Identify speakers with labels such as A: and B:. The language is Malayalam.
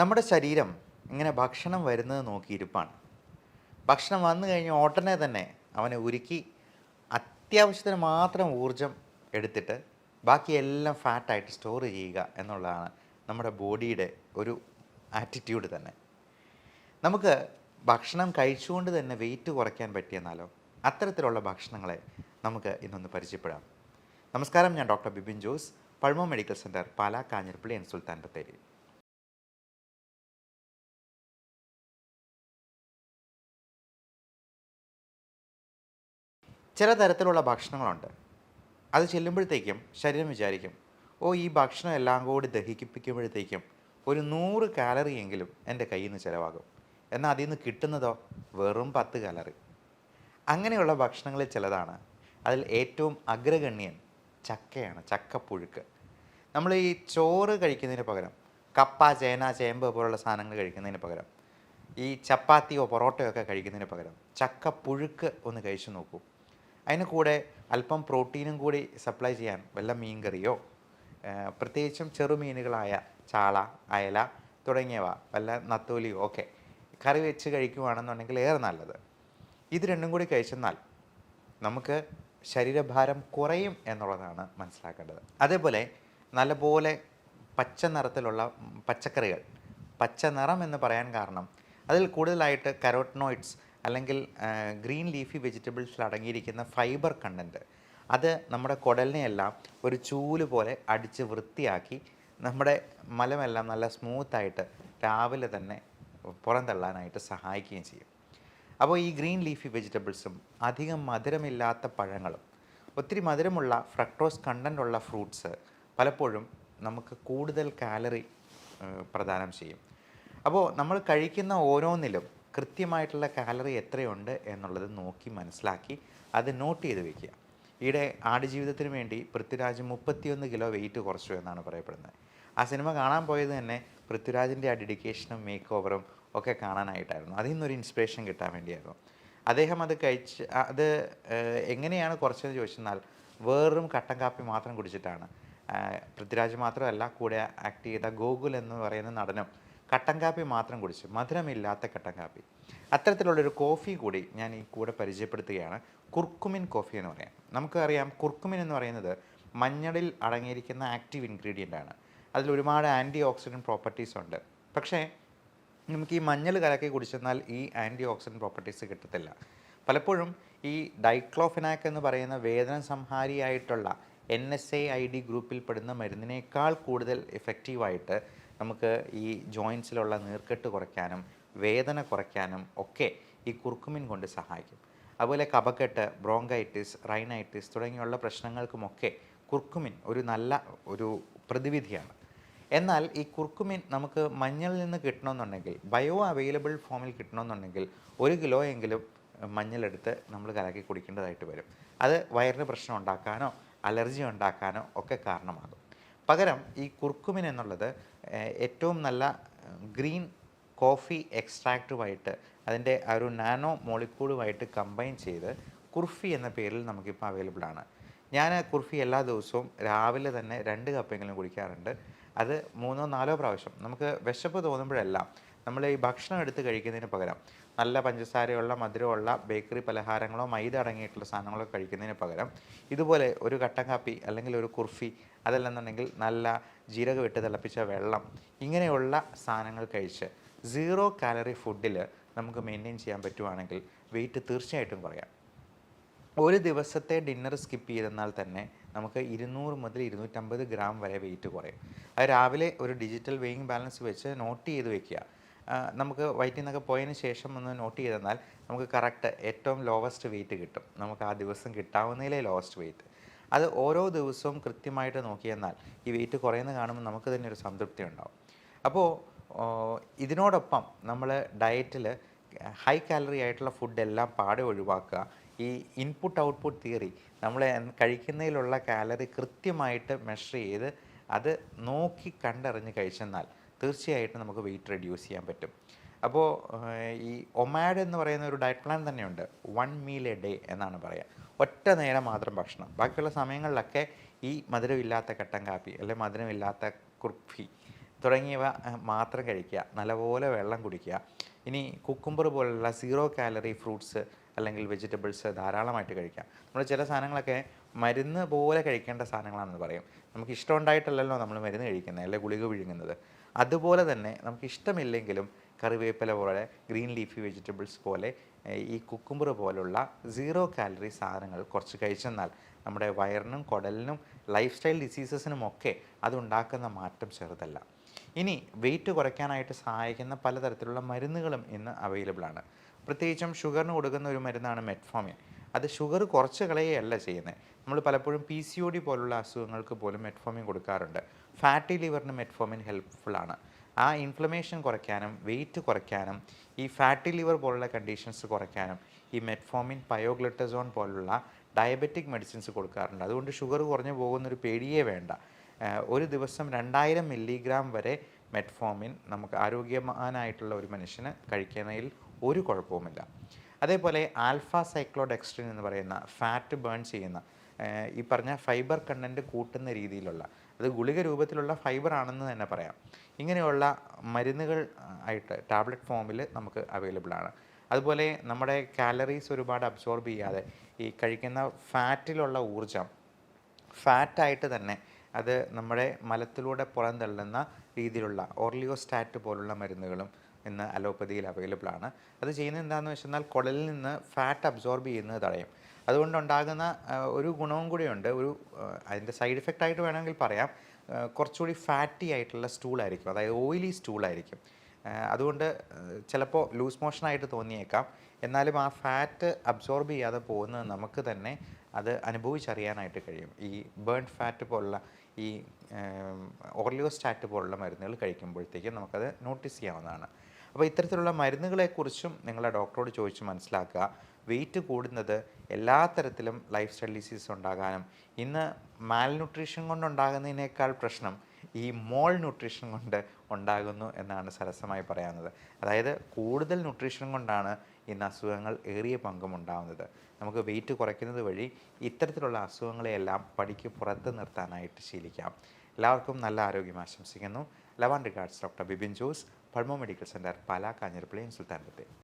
A: നമ്മുടെ ശരീരം ഇങ്ങനെ ഭക്ഷണം വരുന്നത് നോക്കിയിരിപ്പാണ് ഭക്ഷണം വന്നു കഴിഞ്ഞ് ഉടനെ തന്നെ അവനെ ഉരുക്കി അത്യാവശ്യത്തിന് മാത്രം ഊർജം എടുത്തിട്ട് ബാക്കിയെല്ലാം ഫാറ്റായിട്ട് സ്റ്റോർ ചെയ്യുക എന്നുള്ളതാണ് നമ്മുടെ ബോഡിയുടെ ഒരു ആറ്റിറ്റ്യൂഡ് തന്നെ. നമുക്ക് ഭക്ഷണം കഴിച്ചുകൊണ്ട് തന്നെ വെയിറ്റ് കുറയ്ക്കാൻ പറ്റിയെന്നാലോ അത്തരത്തിലുള്ള ഭക്ഷണങ്ങളെ നമുക്ക് ഇന്നൊന്ന് പരിചയപ്പെടാം. നമസ്കാരം ഞാൻ ഡോക്ടർ ബിബിൻ ജോസ് പഴമ മെഡിക്കൽ സെന്റർ പാലാ കാഞ്ഞിരപ്പള്ളി എൻ സുൽത്താൻ ബത്തേരി. ചില തരത്തിലുള്ള ഭക്ഷണങ്ങളുണ്ട്. അത് ചെല്ലുമ്പോഴത്തേക്കും ശരീരം വിചാരിക്കും ഓ ഈ ഭക്ഷണം എല്ലാം കൂടി ദഹിപ്പിക്കുമ്പോഴത്തേക്കും ഒരു നൂറ് കാലറി എങ്കിലും എന്റെ കയ്യിൽ നിന്ന് ചിലവാകും. എന്നാൽ അതിൽ നിന്ന് കിട്ടുന്നതോ വെറും പത്ത് കാലറി അങ്ങനെയുള്ള ഭക്ഷണങ്ങളിൽ ചിലതാണ്. അതിൽ ഏറ്റവും അഗ്രഗണ്യൻ ചക്കയാണ് ചക്കപ്പുഴുക്ക്. നമ്മൾ ഈ ചോറ് കഴിക്കുന്നതിന് പകരം കപ്പ ചേന ചേമ്പ് പോലുള്ള സാധനങ്ങൾ കഴിക്കുന്നതിന് പകരം ഈ ചപ്പാത്തിയോ പൊറോട്ടയോ ഒക്കെ കഴിക്കുന്നതിന് പകരം ചക്കപ്പുഴുക്ക് ഒന്ന് കഴിച്ചു നോക്കൂ. അതിന് കൂടെ അല്പം പ്രോട്ടീനും കൂടി സപ്ലൈ ചെയ്യാൻ വല്ല മീൻകറിയോ പ്രത്യേകിച്ചും ചെറുമീനുകളായ ചാള അയല തുടങ്ങിയവ വല്ല നത്തോലിയോ ഒക്കെ കറി വെച്ച് കഴിക്കുകയാണെന്നുണ്ടെങ്കിൽ ഏറെ നല്ലത്. ഇത് രണ്ടും കൂടി കഴിച്ചെന്നാൽ നമുക്ക് ശരീരഭാരം കുറയും എന്നുള്ളതാണ് മനസ്സിലാക്കേണ്ടത്. അതേപോലെ നല്ലപോലെ പച്ച നിറത്തിലുള്ള പച്ചക്കറികൾ പച്ച നിറം എന്ന് പറയാൻ കാരണം അതിൽ കൂടുതലായിട്ട് കരോട്ടനോയിഡ്സ് അല്ലെങ്കിൽ ഗ്രീൻ ലീഫി വെജിറ്റബിൾസിൽ അടങ്ങിയിരിക്കുന്ന ഫൈബർ കണ്ടന്റ് അത് നമ്മുടെ കുടലിനെയെല്ലാം ഒരു ചൂൽ പോലെ അടിച്ച് വൃത്തിയാക്കി നമ്മുടെ മലമെല്ലാം നല്ല സ്മൂത്തായിട്ട് രാവിലെ തന്നെ പുറന്തള്ളാനായിട്ട് സഹായിക്കുകയും ചെയ്യും. അപ്പോൾ ഈ ഗ്രീൻ ലീഫി വെജിറ്റബിൾസും അധികം മധുരമില്ലാത്ത പഴങ്ങളും ഒത്തിരി മധുരമുള്ള ഫ്രക്ടോസ് കണ്ടന്റ് ഉള്ള ഫ്രൂട്ട്സ് പലപ്പോഴും നമുക്ക് കൂടുതൽ കാലറി പ്രദാനം ചെയ്യും. അപ്പോൾ നമ്മൾ കഴിക്കുന്ന ഓരോന്നിലും കൃത്യമായിട്ടുള്ള കാലറി എത്രയുണ്ട് എന്നുള്ളത് നോക്കി മനസ്സിലാക്കി അത് നോട്ട് ചെയ്ത് വെക്കുക. ഈയിടെ ആടുജീവിതത്തിന് വേണ്ടി പൃഥ്വിരാജ് മുപ്പത്തിയൊന്ന് കിലോ വെയിറ്റ് കുറച്ചു എന്നാണ് പറയപ്പെടുന്നത്. ആ സിനിമ കാണാൻ പോയത് തന്നെ പൃഥ്വിരാജിന്റെ ആ ഡെഡിക്കേഷനും മേക്ക് ഓവറും ഒക്കെ കാണാനായിട്ടായിരുന്നു. അതിൽ നിന്നൊരു ഇൻസ്പിറേഷൻ കിട്ടാൻ വേണ്ടിയായിരുന്നു. അദ്ദേഹം അത് കഴിച്ച് അത് എങ്ങനെയാണ് കുറച്ചെന്ന് ചോദിച്ചെന്നാൽ വേറും കട്ടൻ കാപ്പി മാത്രം കുടിച്ചിട്ടാണ്. പൃഥ്വിരാജ് മാത്രമല്ല കൂടെ ആക്ട് ചെയ്ത ഗോകുൽ എന്ന് പറയുന്ന നടനും കട്ടൻ കാപ്പി മാത്രം കുടിച്ച് മധുരമില്ലാത്ത കട്ടൻ കാപ്പി. അത്തരത്തിലുള്ളൊരു കോഫി കൂടി ഞാൻ ഈ കൂടെ പരിചയപ്പെടുത്തുകയാണ്. കുർക്കുമിൻ കോഫി എന്ന് പറയാം. നമുക്കറിയാം കുർക്കുമിൻ എന്ന് പറയുന്നത് മഞ്ഞളിൽ അടങ്ങിയിരിക്കുന്ന ആക്റ്റീവ് ഇൻഗ്രീഡിയന്റ് ആണ്. അതിൽ ഒരുപാട് ആന്റി ഓക്സിഡന്റ് പ്രോപ്പർട്ടീസ് ഉണ്ട്. പക്ഷേ നമുക്ക് ഈ മഞ്ഞൾ കലക്കി കുടിച്ചെന്നാൽ ഈ ആന്റി ഓക്സിഡന്റ് പ്രോപ്പർട്ടീസ് കിട്ടത്തില്ല. പലപ്പോഴും ഈ ഡൈക്ലോഫിനാക്ക് എന്ന് പറയുന്ന വേദന സംഹാരിയായിട്ടുള്ള N S A I D ഗ്രൂപ്പിൽ പെടുന്ന മരുന്നിനേക്കാൾ കൂടുതൽ എഫക്റ്റീവായിട്ട് നമുക്ക് ഈ ജോയിൻസിലുള്ള നീർക്കെട്ട് കുറയ്ക്കാനും വേദന കുറയ്ക്കാനും ഒക്കെ ഈ കുർക്കുമിൻ കൊണ്ട് സഹായിക്കും. അതുപോലെ കപക്കെട്ട് ബ്രോങ്കൈറ്റിസ് റൈനൈറ്റിസ് തുടങ്ങിയുള്ള പ്രശ്നങ്ങൾക്കുമൊക്കെ കുർക്കുമിൻ ഒരു നല്ല ഒരു പ്രതിവിധിയാണ്. എന്നാൽ ഈ കുർക്കുമിൻ നമുക്ക് മഞ്ഞളിൽ നിന്ന് കിട്ടണമെന്നുണ്ടെങ്കിൽ ബയോ അവൈലബിൾ ഫോമിൽ കിട്ടണമെന്നുണ്ടെങ്കിൽ ഒരു കിലോ എങ്കിലും മഞ്ഞളെടുത്ത് നമ്മൾ കലക്കി കുടിക്കേണ്ടതായിട്ട് വരും. അത് വയറിന് പ്രശ്നം ഉണ്ടാക്കാനോ അലർജി ഉണ്ടാക്കാനോ ഒക്കെ കാരണമാകും. പകരം ഈ കുർക്കുമിൻ എന്നുള്ളത് ഏറ്റവും നല്ല ഗ്രീൻ കോഫി എക്സ്ട്രാക്റ്റുമായിട്ട് അതിന്റെ ആ ഒരു നാനോ മോളിക്യൂളുമായിട്ട് കമ്പൈൻ ചെയ്ത് കുർഫി എന്ന പേരിൽ നമുക്കിപ്പോൾ അവൈലബിൾ ആണ്. ഞാൻ കുർഫി എല്ലാ ദിവസവും രാവിലെ തന്നെ രണ്ട് കപ്പെങ്കിലും കുടിക്കാറുണ്ട്. അത് മൂന്നോ നാലോ പ്രാവശ്യം. നമുക്ക് വിശപ്പ് തോന്നുമ്പോഴെല്ലാം നമ്മൾ ഈ ഭക്ഷണം എടുത്ത് കഴിക്കുന്നതിന് പകരം നല്ല പഞ്ചസാരയുള്ള മധുരമുള്ള ബേക്കറി പലഹാരങ്ങളോ മൈദ അടങ്ങിയിട്ടുള്ള സാധനങ്ങളോ കഴിക്കുന്നതിന് പകരം ഇതുപോലെ ഒരു കട്ടൻ കാപ്പി അല്ലെങ്കിൽ ഒരു കുർഫി അതല്ലെന്നുണ്ടെങ്കിൽ നല്ല ജീരക ഇട്ട് തിളപ്പിച്ച വെള്ളം ഇങ്ങനെയുള്ള സാധനങ്ങൾ കഴിച്ച് സീറോ കാലറി ഫുഡിൽ നമുക്ക് മെയിന്റെയിൻ ചെയ്യാൻ പറ്റുവാണെങ്കിൽ വെയിറ്റ് തീർച്ചയായിട്ടും കുറയാം. ഒരു ദിവസത്തെ ഡിന്നർ സ്കിപ്പ് ചെയ്തെന്നാൽ തന്നെ നമുക്ക് ഇരുന്നൂറ് മുതൽ ഇരുന്നൂറ്റമ്പത് ഗ്രാം വരെ വെയിറ്റ് കുറയും. അത് രാവിലെ ഒരു ഡിജിറ്റൽ വെയിങ് ബാലൻസ് വെച്ച് നോട്ട് ചെയ്ത് വെക്കുക. നമുക്ക് വയറ്റിൽ നിന്നൊക്കെ പോയതിന് ശേഷം ഒന്ന് നോട്ട് ചെയ്തെന്നാൽ നമുക്ക് കറക്റ്റ് ഏറ്റവും ലോവസ്റ്റ് വെയിറ്റ് കിട്ടും. നമുക്ക് ആ ദിവസം കിട്ടാവുന്നതിലെ ലോവസ്റ്റ് വെയിറ്റ് അത് ഓരോ ദിവസവും കൃത്യമായിട്ട് നോക്കിയെന്നാൽ ഈ വെയിറ്റ് കുറയുന്ന കാണുമ്പോൾ നമുക്ക് തന്നെ ഒരു സംതൃപ്തി ഉണ്ടാവും. അപ്പോൾ ഇതിനോടൊപ്പം നമ്മൾ ഡയറ്റിൽ ഹൈ കാലറി ആയിട്ടുള്ള ഫുഡ് എല്ലാം പാടെ ഒഴിവാക്കുക. ഈ ഇൻപുട്ട് ഔട്ട്പുട്ട് തിയറി നമ്മൾ കഴിക്കുന്നതിലുള്ള കാലറി കൃത്യമായിട്ട് മെഷർ ചെയ്ത് അത് നോക്കി കണ്ടറിഞ്ഞ് കഴിച്ചെന്നാൽ തീർച്ചയായിട്ടും നമുക്ക് വെയിറ്റ് റെഡ്യൂസ് ചെയ്യാൻ പറ്റും. അപ്പോൾ ഈ ഒമാഡ് എന്ന് പറയുന്ന ഒരു ഡയറ്റ് പ്ലാൻ തന്നെയുണ്ട്. വൺ മീൽ എ ഡേ എന്നാണ് പറയുക ഒറ്റ നേരം മാത്രം ഭക്ഷണം. ബാക്കിയുള്ള സമയങ്ങളിലൊക്കെ ഈ മധുരമില്ലാത്ത കട്ടൻ കാപ്പി അല്ലെങ്കിൽ മധുരമില്ലാത്ത കുർഫി തുടങ്ങിയവ മാത്രം കഴിക്കുക. നല്ലപോലെ വെള്ളം കുടിക്കുക. ഇനി കുക്കുംബർ പോലുള്ള സീറോ കാലറി ഫ്രൂട്ട്സ് അല്ലെങ്കിൽ വെജിറ്റബിൾസ് ധാരാളമായിട്ട് കഴിക്കാം. നമ്മൾ ചില സാധനങ്ങളൊക്കെ മരുന്ന് പോലെ കഴിക്കേണ്ട സാധനങ്ങളാണെന്ന് പറയും. നമുക്ക് ഇഷ്ടമുണ്ടായിട്ടല്ലല്ലോ നമ്മൾ മരുന്ന് കഴിക്കുന്നത് അല്ലെങ്കിൽ ഗുളിക വിഴുങ്ങുന്നത്. അതുപോലെ തന്നെ നമുക്ക് ഇഷ്ടമില്ലെങ്കിലും കറിവേപ്പില പോലെ ഗ്രീൻ ലീഫി വെജിറ്റബിൾസ് പോലെ ഈ കുക്കുംബർ പോലുള്ള സീറോ കാലറി സാധനങ്ങൾ കുറച്ച് കഴിച്ചെന്നാൽ നമ്മുടെ വയറിനും കുടലിനും ലൈഫ് സ്റ്റൈൽ ഡിസീസസിനും ഒക്കെ അതുണ്ടാക്കുന്ന മാറ്റം ചെറുതല്ല. ഇനി വെയിറ്റ് കുറയ്ക്കാനായിട്ട് സഹായിക്കുന്ന പലതരത്തിലുള്ള മരുന്നുകളും ഇന്ന് അവൈലബിൾ ആണ്. പ്രത്യേകിച്ചും ഷുഗറിന് കൊടുക്കുന്ന ഒരു മരുന്നാണ് മെറ്റ്ഫോമിൻ. അത് ഷുഗർ കുറച്ച് കളയുകയല്ല ചെയ്യുന്നത്. നമ്മൾ പലപ്പോഴും പി സി ഒ ഡി പോലുള്ള അസുഖങ്ങൾക്ക് പോലും മെറ്റ്ഫോമിൻ കൊടുക്കാറുണ്ട്. ഫാറ്റി ലിവറിന് മെറ്റ്ഫോമിൻ ഹെൽപ്ഫുൾ ആണ്. ആ ഇൻഫ്ലമേഷൻ കുറയ്ക്കാനും വെയിറ്റ് കുറയ്ക്കാനും ഈ ഫാറ്റി ലിവർ പോലുള്ള കണ്ടീഷൻസ് കുറയ്ക്കാനും ഈ മെറ്റ്ഫോമിൻ പയോഗ്ലറ്റസോൺ പോലുള്ള ഡയബറ്റിക് മെഡിസിൻസ് കൊടുക്കാറുണ്ട്. അതുകൊണ്ട് ഷുഗർ കുറഞ്ഞു പോകുന്നൊരു പേടിയേ വേണ്ട. ഒരു ദിവസം രണ്ടായിരം മില്ലിഗ്രാം വരെ മെറ്റ്ഫോമിൻ നമുക്ക് ആരോഗ്യവാനായിട്ടുള്ള ഒരു മനുഷ്യന് കഴിക്കുന്നതിൽ ഒരു കുഴപ്പവുമില്ല. അതേപോലെ ആൽഫ സൈക്ലോഡെക്സ്ട്രിൻ എന്ന് പറയുന്ന ഫാറ്റ് ബേൺ ചെയ്യുന്ന ഈ പറഞ്ഞ ഫൈബർ കണ്ടന്റ് കൂട്ടുന്ന രീതിയിലുള്ള അത് ഗുളിക രൂപത്തിലുള്ള ഫൈബർ ആണെന്ന് തന്നെ പറയാം. ഇങ്ങനെയുള്ള മരുന്നുകൾ ആയിട്ട് ടാബ്ലറ്റ് ഫോമിൽ നമുക്ക് അവൈലബിൾ ആണ്. അതുപോലെ നമ്മുടെ കാലറീസ് ഒരുപാട് അബ്സോർബ് ചെയ്യാതെ ഈ കഴിക്കുന്ന ഫാറ്റിലുള്ള ഊർജം ഫാറ്റായിട്ട് തന്നെ അത് നമ്മുടെ മലത്തിലൂടെ പുറന്തള്ളുന്ന രീതിയിലുള്ള ഓർലിയോസ്റ്റാറ്റ് പോലുള്ള മരുന്നുകളും ഇന്ന് അലോപ്പതിയിൽ അവൈലബിൾ ആണ്. അത് ചെയ്യുന്നത് എന്താണെന്ന് വെച്ചെന്നാൽ കുടലിൽ നിന്ന് ഫാറ്റ് അബ്സോർബ് ചെയ്യുന്നത് തടയും. അതുകൊണ്ടുണ്ടാകുന്ന ഒരു ഗുണവും കൂടിയുണ്ട്. ഒരു അതിന്റെ സൈഡ് ഇഫക്റ്റ് ആയിട്ട് വേണമെങ്കിൽ പറയാം. കുറച്ചുകൂടി ഫാറ്റി ആയിട്ടുള്ള സ്റ്റൂളായിരിക്കും അതായത് ഓയിലി സ്റ്റൂളായിരിക്കും അതുകൊണ്ട് ചിലപ്പോൾ ലൂസ് മോഷനായിട്ട് തോന്നിയേക്കാം. എന്നാലും ആ ഫാറ്റ് അബ്സോർബ് ചെയ്യാതെ പോകുന്നത് നമുക്ക് തന്നെ അത് അനുഭവിച്ചറിയാനായിട്ട് കഴിയും. ഈ ബേൺ ഫാറ്റ് പോലുള്ള ഈ ഓർലിയോസ്റ്റാറ്റ് പോലുള്ള മരുന്നുകൾ കഴിക്കുമ്പോഴത്തേക്കും നമുക്കത് നോട്ടീസ് ചെയ്യാവുന്നതാണ്. അപ്പോൾ ഇത്തരത്തിലുള്ള മരുന്നുകളെക്കുറിച്ചും നിങ്ങളെ ഡോക്ടറോട് ചോദിച്ച് മനസ്സിലാക്കുക. വെയിറ്റ് കൂടുന്നത് എല്ലാ തരത്തിലും ലൈഫ് സ്റ്റൈൽ ഡിസീസ് ഉണ്ടാകാനും. ഇന്ന് മാൽന്യൂട്രീഷൻ കൊണ്ടുണ്ടാകുന്നതിനേക്കാൾ പ്രശ്നം ഈ മോൾ ന്യൂട്രീഷൻ കൊണ്ട് ഉണ്ടാകുന്നു എന്നാണ് സരസമായി പറയാവുന്നത് അതായത് കൂടുതൽ ന്യൂട്രീഷൻ കൊണ്ടാണ് ഇന്ന് അസുഖങ്ങൾ ഏറിയ പങ്കും ഉണ്ടാകുന്നത് നമുക്ക് വെയിറ്റ് കുറയ്ക്കുന്നത് വഴി ഇത്തരത്തിലുള്ള അസുഖങ്ങളെയെല്ലാം പടിക്ക് പുറത്ത് നിർത്താനായിട്ട് ശീലിക്കാം. എല്ലാവർക്കും നല്ല ആരോഗ്യം ആശംസിക്കുന്നു. Love and regards doctor Bibin Jose Pulmo medical centre Pala Kanjirappally Sultan Bathery